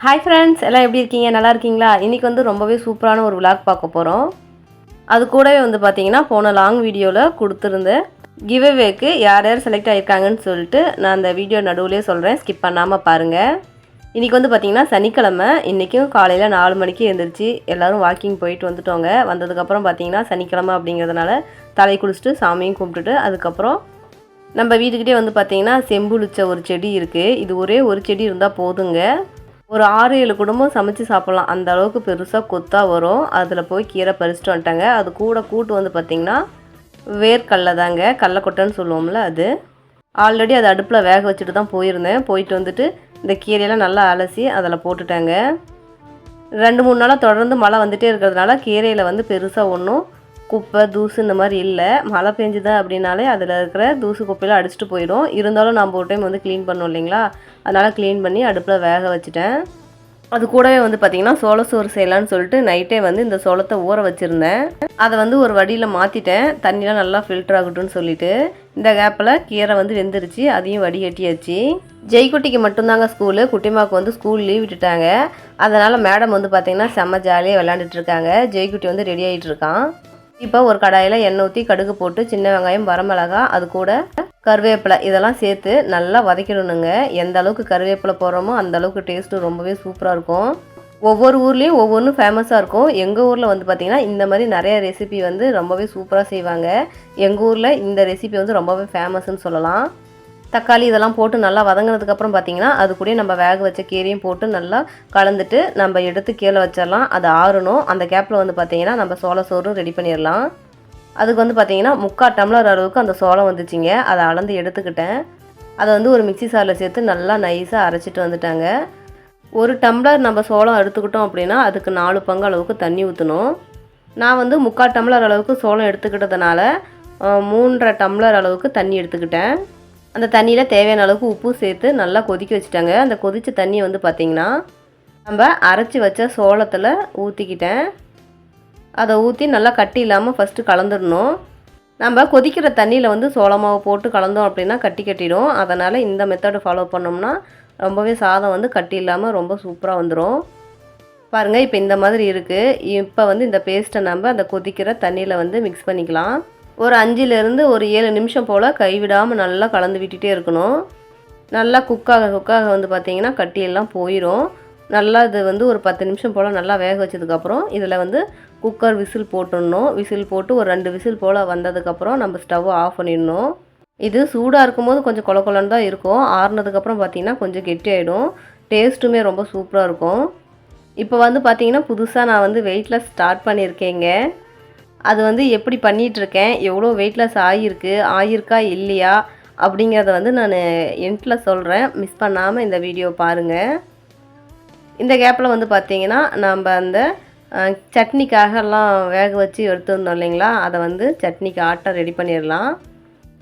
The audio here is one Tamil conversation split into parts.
ஹாய் ஃப்ரெண்ட்ஸ் எல்லாம் எப்படி இருக்கீங்க? நல்லா இருக்கீங்களா? இன்றைக்கி வந்து ரொம்பவே சூப்பரான ஒரு விளாக் பார்க்க போகிறோம் அது கூடவே வந்து பார்த்தீங்கன்னா போன லாங் வீடியோவில் கொடுத்துருந்த கிவ்அவேக்கு யார் யார் செலக்ட் ஆகிருக்காங்கன்னு சொல்லிட்டு நான் அந்த வீடியோ நடுவுலேயே சொல்கிறேன் ஸ்கிப் பண்ணாமல் பாருங்கள் இன்றைக்கி வந்து பார்த்திங்கன்னா சனிக்கிழமை. இன்றைக்கும் காலையில் நாலு மணிக்கு எழுந்திரிச்சு எல்லோரும் வாக்கிங் போயிட்டு வந்துட்டோங்க. வந்ததுக்கப்புறம் பார்த்தீங்கன்னா சனிக்கிழமை அப்படிங்கிறதுனால தலை குளிச்சுட்டு சாமியும் கும்பிட்டுட்டு அதுக்கப்புறம் நம்ம வீட்டுக்கிட்டே வந்து பார்த்திங்கன்னா செம்புளிச்ச ஒரு செடி இருக்குது இது ஒரே ஒரு செடி இருந்தால் போதுங்க. ஒரு ஆறு ஏழு குடும்பம் சமைச்சு சாப்பிட்லாம். அந்த அளவுக்கு பெருசாக கொத்தா வரும். அதில் போய் கீரை பறிச்சுட்டு வந்துட்டாங்க. அது கூட கூட்டு வந்து பார்த்திங்கன்னா வேர்க்கடலை தாங்க கடலக்கொட்டைன்னு சொல்லுவோம்ல அது. ஆல்ரெடி அது அடுப்பில் வேக வச்சுட்டு தான் போயிருந்தேன். போயிட்டு வந்துட்டு இந்த கீரையெல்லாம் நல்லா அலசி அதில் போட்டுட்டாங்க. ரெண்டு மூணு நாளாக தொடர்ந்து மழை வந்துகிட்டே இருக்கிறதுனால கீரையில் வந்து பெருசாக ஒன்றும் குப்பை தூசு இந்த மாதிரி இல்லை. மழை பெஞ்சுது அப்படின்னாலே அதில் இருக்கிற தூசு குப்பையெல்லாம் அடிச்சுட்டு போயிடும். இருந்தாலும் நம்ம ஒரு டைம் வந்து க்ளீன் பண்ணோம் இல்லைங்களா? அதனால் க்ளீன் பண்ணி அடுப்பில் வேக வச்சுட்டேன். அது கூடவே வந்து பார்த்திங்கன்னா சோள சோறு செய்யலான்னு சொல்லிட்டு நைட்டே வந்து இந்த சோளத்தை ஊற வச்சுருந்தேன். அதை வந்து ஒரு வடியில் மாற்றிட்டேன் தண்ணிலாம் நல்லா ஃபில்டர் ஆகட்டும்னு சொல்லிட்டு. இந்த கேப்பில் கீரை வந்து வெந்துருச்சு. அதையும் வடிகட்டியாச்சு. ஜெய்குட்டிக்கு மட்டும்தாங்க ஸ்கூலு குட்டிமாவுக்கு வந்து ஸ்கூல் லீவ் விட்டுட்டாங்க. அதனால் மேடம் வந்து பார்த்திங்கன்னா செம்ம ஜாலியாக விளாண்டுட்டு இருக்காங்க. ஜெய்குட்டி வந்து ரெடி ஆகிட்டு இருக்கான். இப்போ ஒரு கடாயில் எண்ணெய் ஊற்றி கடுகு போட்டு சின்ன வெங்காயம் வரமிளகா அது கூட கருவேப்பிலை இதெல்லாம் சேர்த்து நல்லா வதக்கிடணுங்க. எந்த அளவுக்கு கருவேப்பிலை போடுறோமோ அந்த அளவுக்கு டேஸ்ட்டு ரொம்பவே சூப்பராக இருக்கும். ஒவ்வொரு ஊர்லேயும் ஒவ்வொன்றும் ஃபேமஸாக இருக்கும். எங்கள் ஊரில் வந்து பார்த்திங்கன்னா இந்த மாதிரி நிறைய ரெசிபி வந்து ரொம்பவே சூப்பராக செய்வாங்க. எங்கள் ஊரில் இந்த ரெசிபி வந்து ரொம்பவே ஃபேமஸ்ன்னு சொல்லலாம். தக்காளி இதெல்லாம் போட்டு நல்லா வதங்கினதுக்கப்புறம் பார்த்தீங்கன்னா அது கூட நம்ம வேக வச்ச கீரையும் போட்டு நல்லா கலந்துட்டு நம்ம எடுத்து கீழே வச்சிடலாம். அது ஆறணும். அந்த கேப்பில் வந்து பார்த்தீங்கன்னா நம்ம சோள சோறும் ரெடி பண்ணிடலாம். அதுக்கு வந்து பார்த்தீங்கன்னா முக்கால் டம்ளர் அளவுக்கு அந்த சோளம் வந்துச்சுங்க. அதை அளந்து எடுத்துக்கிட்டேன். அதை வந்து ஒரு மிக்சி சாரில் சேர்த்து நல்லா நைஸாக அரைச்சிட்டு வந்துட்டாங்க. ஒரு டம்ளர் நம்ம சோளம் எடுத்துக்கிட்டோம் அப்படின்னா அதுக்கு நாலு பங்கு அளவுக்கு தண்ணி ஊற்றணும் நான் வந்து முக்கால் டம்ளர் அளவுக்கு சோளம் எடுத்துக்கிட்டதுனால மூன்றரை டம்ளர் அளவுக்கு தண்ணி எடுத்துக்கிட்டேன். அந்த தண்ணியில் தேவையான அளவுக்கு உப்பு சேர்த்து நல்லா கொதிக்க வச்சுட்டாங்க. அந்த கொதித்த தண்ணியை வந்து பார்த்திங்கன்னா நம்ம அரைச்சி வச்ச சோளத்தில் ஊற்றிக்கிட்டேன் அதை ஊற்றி நல்லா கட்டி இல்லாமல் ஃபஸ்ட்டு கலந்துடணும். நம்ம கொதிக்கிற தண்ணியில் வந்து சோளமாவை போட்டு கலந்தோம் அப்படின்னா கட்டி கட்டிடும். அதனால் இந்த மெத்தடை ஃபாலோ பண்ணோம்னா ரொம்பவே சாதம் வந்து கட்டி இல்லாமல் ரொம்ப சூப்பராக வந்துடும் பாருங்கள் இப்போ இந்த மாதிரி இருக்குது இப்போ வந்து இந்த பேஸ்ட்டை நம்ம அந்த கொதிக்கிற தண்ணியில் வந்து மிக்ஸ் பண்ணிக்கலாம். ஒரு அஞ்சுலேருந்து ஒரு ஏழு நிமிஷம் போல் கைவிடாமல் நல்லா கலந்து விட்டுட்டே இருக்கணும். நல்லா குக்காக குக்காக வந்து பார்த்திங்கன்னா கட்டியெல்லாம் போயிடும் நல்லா இது வந்து ஒரு பத்து நிமிஷம் போல் நல்லா வேக வச்சதுக்கப்புறம் இதில் வந்து குக்கர் விசில் போட்டுடணும். விசில் போட்டு ஒரு ரெண்டு விசில் போல் வந்ததுக்கப்புறம் நம்ம ஸ்டவ் ஆஃப் பண்ணிடணும். இது சூடாக இருக்கும்போது கொஞ்சம் கொல கொலன்னு தான் இருக்கும். ஆறுனதுக்கப்புறம் பார்த்திங்கன்னா கொஞ்சம் கெட்டி ஆகிடும் டேஸ்ட்டுமே ரொம்ப சூப்பராக இருக்கும். இப்போ வந்து பார்த்திங்கன்னா புதுசாக நான் வந்து வெயிட்லெஸ் ஸ்டார்ட் பண்ணியிருக்கேங்க. அது வந்து எப்படி பண்ணிகிட்ருக்கேன் எவ்வளோ வெயிட்லெஸ் ஆகியிருக்கு? ஆகியிருக்கா? இல்லையா? அப்படிங்கிறத வந்து நான் என்ட்டில் சொல்கிறேன் மிஸ் பண்ணாமல் இந்த வீடியோ பாருங்கள் இந்த கேப்பில் வந்து பார்த்தீங்கன்னா நம்ம அந்த சட்னிக்காகலாம் வேக வச்சு எடுத்துருந்தோம் இல்லைங்களா? அதை வந்து சட்னிக்கு ஆட்டை ரெடி பண்ணிடலாம்.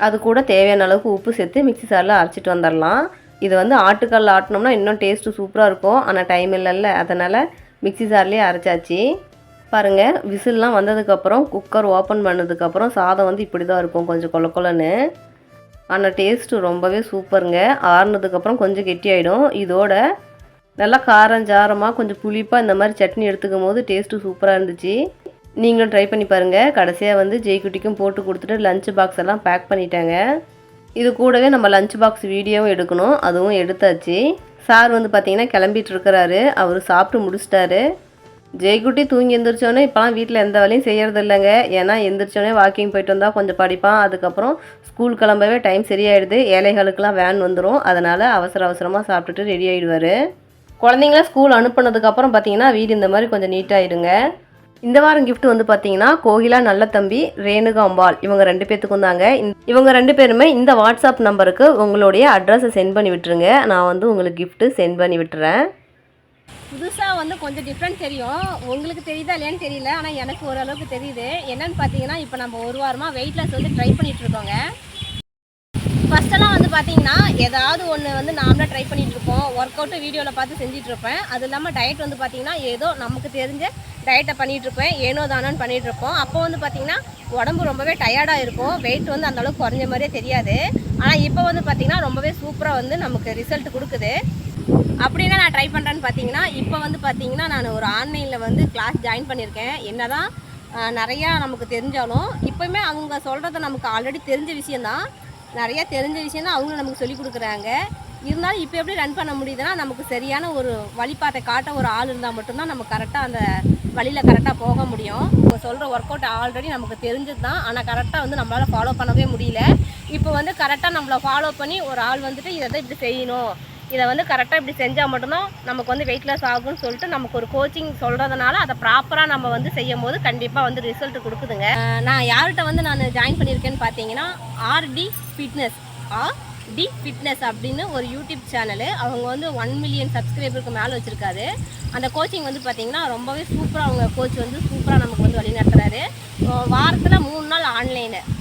அது கூட தேவையான அளவுக்கு உப்பு சேர்த்து மிக்ஸி சாரில் அரைச்சிட்டு வந்துடலாம். இது வந்து ஆட்டுக்கல் ஆட்டினோம்னா இன்னும் டேஸ்ட்டு சூப்பராக இருக்கும். ஆனால் டைம் இல்லைல்ல. அதனால் மிக்ஸி சார்லேயே அரைச்சாச்சு. பாருங்கள் விசில்லாம் வந்ததுக்கப்புறம் குக்கர் ஓப்பன் பண்ணதுக்கப்புறம் சாதம் வந்து இப்படி தான் இருக்கும் கொஞ்சம் கொல கொலன்னு. ஆனால் டேஸ்ட்டு ரொம்பவே சூப்பருங்க ஆறுனதுக்கப்புறம் கொஞ்சம் கெட்டியாயிடும். இதோட நல்லா காரஞ்சாரமாக கொஞ்சம் புளிப்பாக இந்த மாதிரி சட்னி எடுத்துக்கும் போது டேஸ்ட்டு சூப்பராக இருந்துச்சு. நீங்களும் ட்ரை பண்ணி பாருங்கள் கடைசியாக வந்து ஜெய்குட்டிக்கும் போட்டு கொடுத்துட்டு லஞ்ச் பாக்ஸ் எல்லாம் பேக் பண்ணிட்டாங்க. இது கூடவே நம்ம லஞ்ச் பாக்ஸ் வீடியோவும் எடுக்கணும். அதுவும் எடுத்தாச்சு. சார் வந்து பார்த்திங்கன்னா கிளம்பிட்டு இருக்கிறாரு. அவர் சாப்பிட்டு முடிச்சிட்டாரு. ஜெய்குட்டி தூங்கி எந்திரிச்சோன்னே இப்போலாம் வீட்டில் எந்த வேலையும் செய்கிறது இல்லைங்க ஏன்னா எந்திரிச்சோடனே வாக்கிங் போயிட்டு வந்தால் கொஞ்சம் படிப்பான். அதுக்கப்புறம் ஸ்கூல் கிளம்பவே டைம் சரியாயிடுது. ஏழைகளுக்கெல்லாம் வேன் வந்துடும் அதனால் அவசர அவசரமாக சாப்பிட்டுட்டு ரெடி ஆகிடுவார் குழந்தைங்கள ஸ்கூல் அனுப்புனதுக்கப்புறம் பார்த்தீங்கன்னா வீடு இந்த மாதிரி கொஞ்சம் நீட்டாகிடுங்க இந்த வாரம் கிஃப்ட் வந்து பார்த்தீங்கன்னா கோகிலா நல்ல தம்பி ரேணுகா அம்பாள். இவங்க ரெண்டு பேர்த்துக்கும் தாங்க. இவங்க ரெண்டு பேருமே இந்த வாட்ஸ்அப் நம்பருக்கு உங்களுடைய அட்ரஸை சென்ட் பண்ணி விட்டுருங்க. நான் வந்து உங்களுக்கு கிஃப்ட்டு சென்ட் பண்ணி விட்டுறேன். புதுசாக வந்து கொஞ்சம் டிஃப்ரெண்ட் தெரியும். உங்களுக்கு தெரியுதா இல்லையான்னு தெரியல ஆனால் எனக்கு ஓரளவுக்கு தெரியுது. என்னன்னு பார்த்தீங்கன்னா இப்போ நம்ம ஒரு வாரமாக வெயிட் லாஸ் வந்து ட்ரை பண்ணிகிட்ருக்கோங்க ஃபஸ்ட்டெல்லாம் வந்து பார்த்தீங்கன்னா ஏதாவது ஒன்று வந்து நாமளாக ட்ரை பண்ணிட்டு இருப்போம். ஒர்க் அவுட்டு வீடியோவில் பார்த்து செஞ்சிட்ருப்பேன் அது இல்லாமல் டயட் வந்து பார்த்தீங்கன்னா ஏதோ நமக்கு தெரிஞ்ச டயட்டை பண்ணிகிட்ருப்பேன் இருப்பேன். ஏனோ தானோன்னு பண்ணிகிட்ருப்போம் அப்போ வந்து பார்த்திங்கன்னா உடம்பு ரொம்பவே டயர்டாக இருக்கும். வெயிட் வந்து அந்தளவுக்கு குறைஞ்ச மாதிரியே தெரியாது. ஆனால் இப்போ வந்து பார்த்திங்கன்னா ரொம்பவே சூப்பராக வந்து நமக்கு ரிசல்ட் கொடுக்குது. அப்படின்னா நான் ட்ரை பண்ணுறேன்னு பார்த்தீங்கன்னா இப்போ வந்து பார்த்தீங்கன்னா நான் ஒரு ஆன்லைனில் வந்து கிளாஸ் ஜாயின் பண்ணியிருக்கேன். என்ன தான் நிறையா நமக்கு தெரிஞ்சாலும் இப்போயுமே அவங்க சொல்கிறத நமக்கு ஆல்ரெடி தெரிஞ்ச விஷயந்தான் நிறையா தெரிஞ்ச விஷயம் தான் அவங்களும் நமக்கு சொல்லிக் கொடுக்குறாங்க. இருந்தாலும் இப்போ எப்படி ரன் பண்ண முடியுதுன்னா நமக்கு சரியான ஒரு வழிபாட்டை காட்ட ஒரு ஆள் இருந்தால் மட்டும்தான் நம்ம கரெக்டாக அந்த வழியில் கரெக்டாக போக முடியும். இப்போ சொல்கிற ஒர்க் அவுட் ஆல்ரெடி நமக்கு தெரிஞ்சது தான் ஆனால் கரெக்டாக வந்து நம்மளால் ஃபாலோ பண்ணவே முடியல. இப்போ வந்து கரெக்டாக நம்மளை ஃபாலோ பண்ணி ஒரு ஆள் வந்துட்டு இதை தான் இப்படி செய்யணும். இதை வந்து கரெக்டாக இப்படி செஞ்சால் மட்டும்தான் நமக்கு வந்து வெயிட் லாஸ் ஆகும்னு சொல்லிட்டு நமக்கு ஒரு கோச்சிங் சொல்கிறதுனால அதை ப்ராப்பராக நம்ம வந்து செய்யும் போது கண்டிப்பாக வந்து ரிசல்ட் கொடுக்குதுங்க. நான் யார்கிட்ட வந்து நான் ஜாயின் பண்ணியிருக்கேன்னு பார்த்தீங்கன்னா RT fitness R T fitness அப்படின்னு ஒரு யூடியூப் சேனலு அவங்க வந்து ஒன் மில்லியன் சப்ஸ்கிரைபருக்கு மேலே வச்சுருக்காரு. அந்த கோச்சிங் வந்து பார்த்திங்கன்னா ரொம்பவே சூப்பராக அவங்க கோச் வந்து சூப்பராக நமக்கு வந்து வழி நடத்துறாரு வாரத்தில்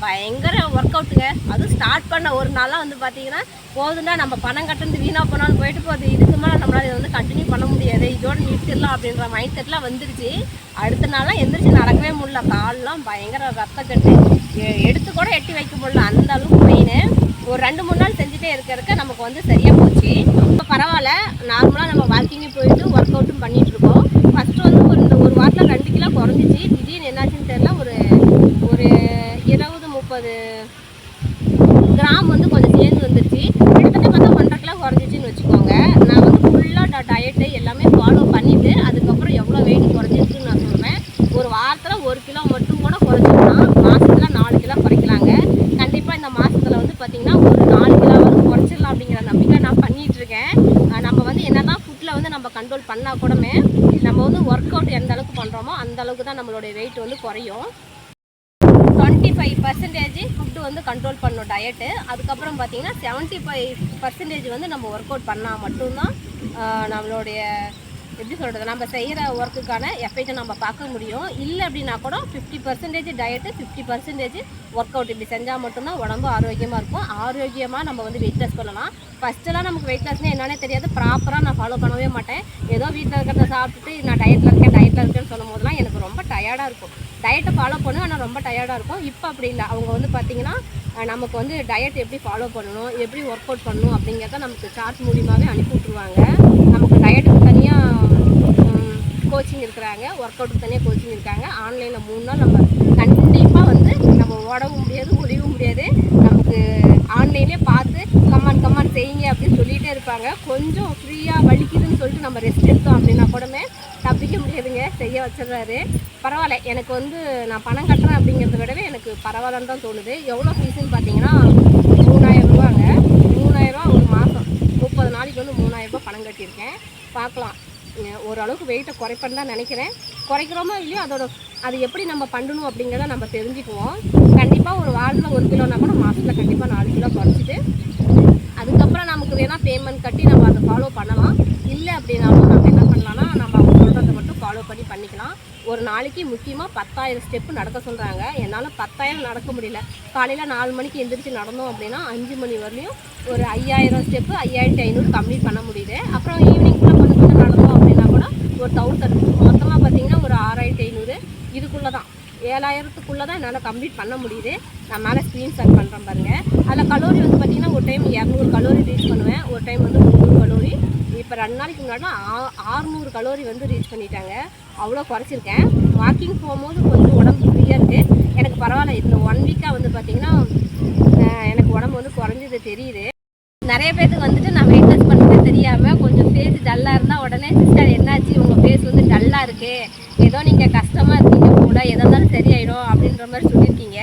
பயங்கர ஒர்க் அவுட்டுங்க அதுவும் ஸ்டார்ட் பண்ண ஒரு நாளாக வந்து பார்த்தீங்கன்னா போதுன்னா நம்ம பணம் கட்டுறது வீணாக போனாலும் போயிட்டு போகுது இதுக்கு மேலே நம்மளால் இதை வந்து கண்டினியூ பண்ண முடியாது. இதோட நிறுத்திடலாம் அப்படின்ற மைண்ட் செட்லாம் வந்துடுச்சு அடுத்த நாளாக எந்திரிச்சு நடக்கவே முடியல. கால்லாம் பயங்கர ரத்தக்கட்டு. எ- எடுத்து கூட எட்டி வைக்க முடியல. அந்த அளவுக்கு மெயின் ஒரு ரெண்டு மூணு நாள் செஞ்சுட்டே இருக்க இருக்க நமக்கு வந்து சரியாக போச்சு. இப்போ பரவாயில்ல. நார்மலாக நம்ம வாக்கிங்கே போயிட்டு ஒர்க் அவுட்டும் பண்ணிகிட்ருக்கோம் ஃபஸ்ட்டு வந்து ஒரு இந்த ஒரு வாரத்தில் ரெண்டு கிலோ குறைஞ்சிச்சு திடீர்னு என்னாச்சுன்னு தெரியல ஒரு ஒரு இருபது முப்பது கிராம் வந்து கொஞ்சம் சேர்ந்து வந்துருச்சு. கிட்டத்தட்ட பார்த்தா ஒன்றரை கிலோ குறைஞ்சிச்சின்னு வச்சுக்கோங்க. நான் வந்து ஃபுல்லாக டயட்டு எல்லாமே ஃபாலோ பண்ணிவிட்டு அதுக்கப்புறம் எவ்வளோ வெயிட் குறைஞ்சிருக்குன்னு நான் சொல்லுவேன் ஒரு வாரத்தில் ஒரு கிலோ மட்டும் கூட குறைச்சிக்கலாம் மாதத்தில் நாலு கிலோ குறைக்கலாங்க. கண்டிப்பாக இந்த மாதத்தில் வந்து பார்த்திங்கன்னா ஒரு நாலு கிலோவாவது குறைச்சிடலாம் அப்படிங்கிற நம்பிக்கை நான் பண்ணிகிட்ருக்கேன் நம்ம வந்து என்ன தான் ஃபுட்டில் வந்து நம்ம கண்ட்ரோல் பண்ணால் கூடமே நம்ம வந்து ஒர்க் அவுட் எந்த அளவுக்கு பண்ணுறோமோ அந்த அளவுக்கு தான் நம்மளுடைய வெயிட் வந்து குறையும். ஃபைவ் பர்சன்டேஜ் ஃபுட்டு வந்து கண்ட்ரோல் பண்ணும் டயட்டு அதுக்கப்புறம் பார்த்தீங்கன்னா செவன்ட்டி ஃபைவ் பர்சன்டேஜ் வந்து நம்ம ஒர்க் அவுட் பண்ணால் மட்டும்தான் நம்மளுடைய எப்படி சொல்கிறது நம்ம செய்கிற ஒர்க்குக்கான எஃபெக்டை நம்ம பார்க்க முடியும். இல்லை அப்படின்னா கூட fifty percentage diet fifty percentage work out இப்படி செஞ்சால் மட்டும்தான் உடம்பு ஆரோக்கியமாக இருக்கும். ஆரோக்கியமாக நம்ம வந்து வெயிட் லாஸ் பண்ணலாம். ஃபஸ்ட்டெல்லாம் நமக்கு வெயிட் லாஸ்னால் என்னன்னே தெரியாது. ப்ராப்பராக நான் ஃபாலோ பண்ணவே மாட்டேன். ஏதோ வீட்டில் இருக்கிறத சாப்பிட்டுட்டு நான் டயட்டில் இருக்கேன் டயட்டில் இருக்கேன்னு சொல்லும் போதெல்லாம் டயர்டாக இருக்கும். டயட்டை ஃபாலோ பண்ணும் ஆனால் ரொம்ப டயர்டாக இருக்கும். இப்போ அப்படி இல்லை. அவங்க வந்து பார்த்திங்கன்னா நமக்கு வந்து டயட் எப்படி ஃபாலோ பண்ணணும் எப்படி ஒர்க் அவுட் பண்ணணும் அப்படிங்கிறத நமக்கு சார்ட் மூலியமாகவே அனுப்பி விட்ருவாங்க நமக்கு டயட்டுக்கு தனியாக கோச்சிங் இருக்கிறாங்க. ஒர்க் அவுட்டுக்கு தனியாக கோச்சிங் இருக்காங்க. ஆன்லைனில் மூணு நாள் நம்ம கண்டிப்பாக வந்து நம்ம ஓடவும் முடியாது ஒளியவும் முடியாது. நமக்கு ஆன்லைன்லேயே பார்த்து கமான் கமான் செய்யுங்க அப்படின்னு சொல்லிகிட்டே இருப்பாங்க. கொஞ்சம் ஃப்ரீயாக வலிக்குதுன்னு சொல்லிட்டு நம்ம ரெஸ்ட் எடுத்தோம் அப்படின்னா கூடமே தப்பிக்க முடியாது செய்ய வச்சிடுறாரு. பரவாயில்ல எனக்கு வந்து நான் பணம் கட்டுறேன் அப்படிங்கிறத விடவே எனக்கு பரவாயில்லன்னு தான் தோணுது. எவ்வளோ ஃபீஸுன்னு பார்த்தீங்கன்னா மூணாயிரம் ரூபாங்க. மூணாயிரரூவா ஒரு மாதம் முப்பது நாளைக்கு வந்து மூணாயிரம் ரூபாய் பணம் கட்டியிருக்கேன். பார்க்கலாம். ஓரளவுக்கு வெயிட்டை குறைப்பேன்னு தான் நினைக்கிறேன். குறைக்கிறோமோ இல்லையோ அதோட அது எப்படி நம்ம பண்ணணும் அப்படிங்கிறத நம்ம தெரிஞ்சுக்குவோம். கண்டிப்பாக ஒரு வாரத்தில் ஒரு கிலோனா கூட மாதத்தில் கண்டிப்பாக நாலு கிலோ குறைச்சிட்டு அதுக்கப்புறம் நமக்கு வேணால் பேமெண்ட் கட்டி நம்ம அதை ஃபாலோ பண்ணலாம். இல்லை அப்படின்னாலும் நம்ம என்ன பண்ணலாம்னா நம்ம ஃபாலோ பண்ணி பண்ணிக்கலாம். ஒரு நாளைக்கு முக்கியமாக பத்தாயிரம் ஸ்டெப்பு நடக்க சொல்கிறாங்க என்னால் பத்தாயிரம் நடக்க முடியல. காலையில் நாலு மணிக்கு எந்திரிச்சு நடந்தோம் அப்படின்னா அஞ்சு மணி வரலையும் ஒரு ஐயாயிரம் ஸ்டெப்பு ஐயாயிரத்தி ஐநூறு கம்ப்ளீட் பண்ண முடியுது. அப்புறம் ஈவினிங்குள்ளே கொஞ்சம் கொஞ்சம் நடந்தோம் அப்படின்னா கூட ஒரு தௌசண்ட் மொத்தமாக பார்த்தீங்கன்னா ஒரு ஆறாயிரத்தி ஐநூறு. இதுக்குள்ளே தான் ஏழாயிரத்துக்குள்ளே தான் என்னால் கம்ப்ளீட் பண்ண முடியுது. நான் மேலே ஸ்க்ரீன்ஷாட் பண்ணுறேன் பாருங்கள் அதில் கலோரி வந்து பார்த்திங்கன்னா ஒரு டைம் இரநூறு கலோரி ரீச் பண்ணுவேன். ஒரு டைம் வந்து முந்நூறு கலோரி இப்போ ரெண்டு நாளைக்கு முன்னாடி ஆறுநூறு கலோரி வந்து ரீச் பண்ணிட்டாங்க. அவ்வளோ குறைச்சிருக்கேன். வாக்கிங் போகும்போது கொஞ்சம் உடம்பு ஃப்ரீயாக இருக்குது எனக்கு பரவாயில்ல இந்த ஒன் வீக்காக வந்து பார்த்திங்கன்னா எனக்கு உடம்பு வந்து குறைஞ்சது தெரியுது. நிறைய பேருக்கு வந்துட்டு நான் வெயிட் லாஸ் பண்ணுறது தெரியாமல் கொஞ்சம் ஃபேஸ் டல்லாக இருந்தால் உடனே சிஸ்டர் என்னாச்சு? உங்கள் ஃபேஸ் வந்து டல்லாக இருக்குது ஏதோ நீங்கள் கஷ்டமாக இருக்கீங்க போல. எதாக இருந்தாலும் சரியாயிடும். அப்படின்ற மாதிரி சொல்லியிருக்கீங்க.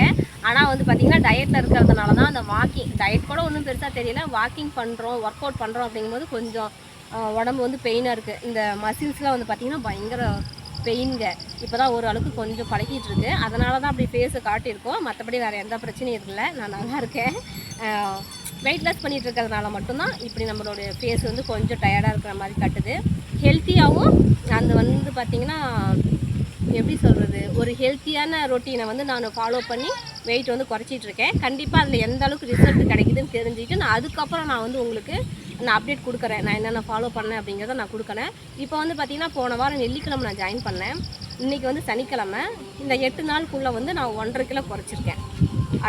ஆனால் வந்து பார்த்தீங்கன்னா டயட்டில் இருக்கிறதுனால தான் அந்த வாக்கிங் டயட் கூட ஒன்றும் பெருசாக தெரியல. வாக்கிங் பண்ணுறோம் ஒர்க் அவுட் பண்ணுறோம் அப்படிங்கும்போது கொஞ்சம் உடம்பு வந்து பெயினாக இருக்குது இந்த மசில்ஸ்லாம் வந்து பார்த்திங்கன்னா பயங்கர பெயின்ங்க இப்போ தான் ஓரளவுக்கு கொஞ்சம் பழகிட்டு இருக்கு. அதனால தான் அப்படி ஃபேஸை காட்டியிருக்கோம். மற்றபடி வேறு எந்த பிரச்சனையும் இல்லை. நான் நல்லா இருக்கேன். வெயிட் லாஸ் பண்ணிட்டு இருக்கிறதுனால மட்டும்தான் இப்படி நம்மளுடைய ஃபேஸ் வந்து கொஞ்சம் டயர்டாக இருக்கிற மாதிரி காட்டுது. ஹெல்த்தியாகவும் அது வந்து பார்த்திங்கன்னா எப்படி சொல்கிறது ஒரு ஹெல்த்தியான ரொட்டீனை வந்து நான் ஃபாலோ பண்ணி வெயிட் வந்து குறைச்சிட்ருக்கேன் கண்டிப்பாக அதில் எந்த அளவுக்கு ரிசல்ட் கிடைக்குதுன்னு தெரிஞ்சுக்கிட்டு நான் அதுக்கப்புறம் நான் வந்து உங்களுக்கு நான் அப்டேட் கொடுக்குறேன். நான் என்னென்ன ஃபாலோ பண்ணேன் அப்படிங்கிறத நான் கொடுக்குறேன். இப்போ வந்து பார்த்திங்கன்னா போன வாரம் வெள்ளிக்கிழமை நான் ஜாயின் பண்ணேன். இன்றைக்கி வந்து சனிக்கிழமை. இந்த எட்டு நாளுக்குள்ளே வந்து நான் ஒன்றரை கிலோ குறைச்சிருக்கேன்.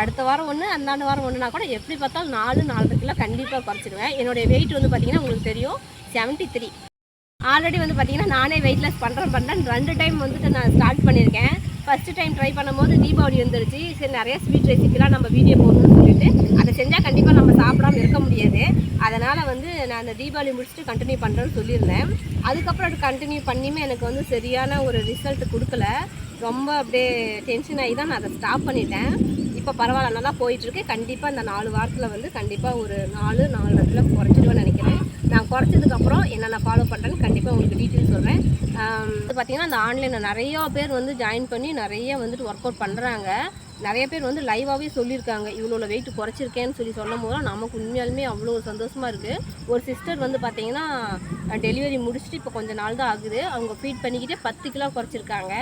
அடுத்த வாரம் ஒன்று அந்தாண்டு வாரம் ஒன்றுனா கூட எப்படி பார்த்தாலும் நாலு நாலரை கிலோ கண்டிப்பாக குறைச்சிடுவேன் என்னுடைய வெயிட் வந்து பார்த்திங்கன்னா உங்களுக்கு தெரியும் செவன்ட்டி த்ரீ ஆல்ரெடி வந்து பார்த்தீங்கன்னா நானே வெயிட்லெஸ் பண்ணுறேன் பண்ணுறேன் ரெண்டு டைம் வந்துட்டு நான் ஸ்டார்ட் பண்ணியிருக்கேன் ஃபஸ்ட்டு டைம் ட்ரை பண்ணும்போது தீபாவளி வந்துருச்சு. சரி நிறைய ஸ்வீட் ரெசிபிலாம் நம்ம வீடியோ போடணும்னு சொல்லிட்டு அதை செஞ்சால் கண்டிப்பாக நம்ம சாப்பிடாம இருக்க முடியாது. அதனால் வந்து நான் அந்த தீபாவளி முடிச்சுட்டு கண்டினியூ பண்ணுறேன்னு சொல்லியிருந்தேன். அதுக்கப்புறம் அது கண்டினியூ பண்ணியுமே எனக்கு வந்து சரியான ஒரு ரிசல்ட் கொடுக்கல. ரொம்ப அப்படியே டென்ஷன் ஆகி தான் நான் அதை ஸ்டாப் பண்ணிட்டேன். இப்போ பரவாயில்ல நல்லா போயிட்டுருக்கு கண்டிப்பாக இந்த நாலு வாரத்தில் வந்து கண்டிப்பாக ஒரு நாலு நாலு இடத்துல குறைச்சிடுவேன்னு நினைக்கிறேன். நான் குறைச்சதுக்கப்புறம் என்னென்ன ஃபாலோ பண்ணுறேன்னு கண்டிப்பாக உங்களுக்கு டீட்டெயில் சொல்கிறேன் இது பார்த்திங்கன்னா அந்த ஆன்லைனில் நிறையா பேர் வந்து ஜாயின் பண்ணி நிறைய வந்துட்டு ஒர்க் அவுட் பண்ணுறாங்க நிறைய பேர் வந்து லைவாகவே சொல்லியிருக்காங்க இவ்வளோ வெயிட் குறைச்சிருக்கேன்னு சொல்லி சொல்லும் போது நமக்கு உண்மையாலுமே அவ்வளோ ஒரு சந்தோஷமாக இருக்குது ஒரு சிஸ்டர் வந்து பார்த்தீங்கன்னா டெலிவரி முடிச்சுட்டு இப்போ கொஞ்ச நாள் தான் ஆகுது. அவங்க ஃபீட் பண்ணிக்கிட்டே பத்து கிலோ குறைச்சிருக்காங்க.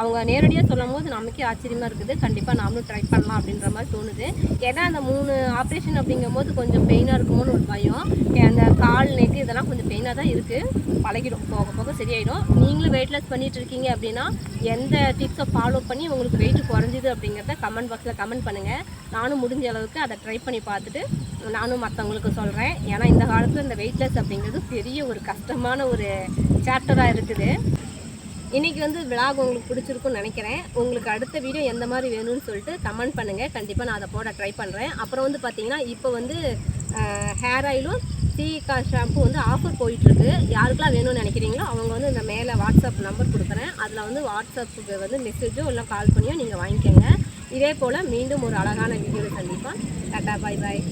அவங்க நேரடியாக சொல்லும் போது நமக்கே ஆச்சரியமாக இருக்குது. கண்டிப்பாக நாமளும் ட்ரை பண்ணலாம் அப்படின்ற மாதிரி தோணுது. ஏன்னா அந்த மூணு ஆப்ரேஷன் அப்படிங்கும்போது கொஞ்சம் பெயினாக இருக்குமோன்னு ஒரு பயம். அந்த கால் நெக்கு இதெல்லாம் கொஞ்சம் பெயினாக தான் இருக்குது பழகிடும். போக போக சரியாயிடும். நீங்களும் வெயிட்லெஸ் பண்ணிட்டு இருக்கீங்க அப்படின்னா எந்த டிப்ஸை ஃபாலோ பண்ணி உங்களுக்கு வெயிட் குறைஞ்சிது அப்படிங்கிறத கமெண்ட் பாக்ஸில் கமெண்ட் பண்ணுங்கள் நானும் முடிஞ்ச அளவுக்கு அதை ட்ரை பண்ணி பார்த்துட்டு நானும் மற்றவங்களுக்கு சொல்கிறேன் ஏன்னா இந்த காலத்தில் இந்த வெயிட்லெஸ் அப்படிங்கிறது பெரிய ஒரு கஷ்டமான ஒரு சாப்டராக இருக்குது. இன்றைக்கி வந்து விலாக் உங்களுக்கு பிடிச்சிருக்குன்னு நினைக்கிறேன். உங்களுக்கு அடுத்த வீடியோ எந்த மாதிரி வேணும்னு சொல்லிட்டு கமெண்ட் பண்ணுங்கள் கண்டிப்பாக நான் அதை போட ட்ரை பண்ணுறேன் அப்புறம் வந்து பார்த்திங்கன்னா இப்போ வந்து ஹேர் ஆயிலும் சீகா ஷாம்பு வந்து ஆஃபர் போயிட்டுருக்கு. யாருக்கெல்லாம் வேணும்னு நினைக்கிறீங்களோ அவங்க வந்து இந்த மேலே வாட்ஸ்அப் நம்பர் கொடுக்குறேன். அதில் வந்து வாட்ஸ்அப்புக்கு வந்து மெசேஜோ இல்லை கால் பண்ணியோ நீங்கள் வாங்கிக்கோங்க. இதே போல் மீண்டும் ஒரு அழகான வீடியோவில் சந்திப்போம். டாட்டா பாய் பாய்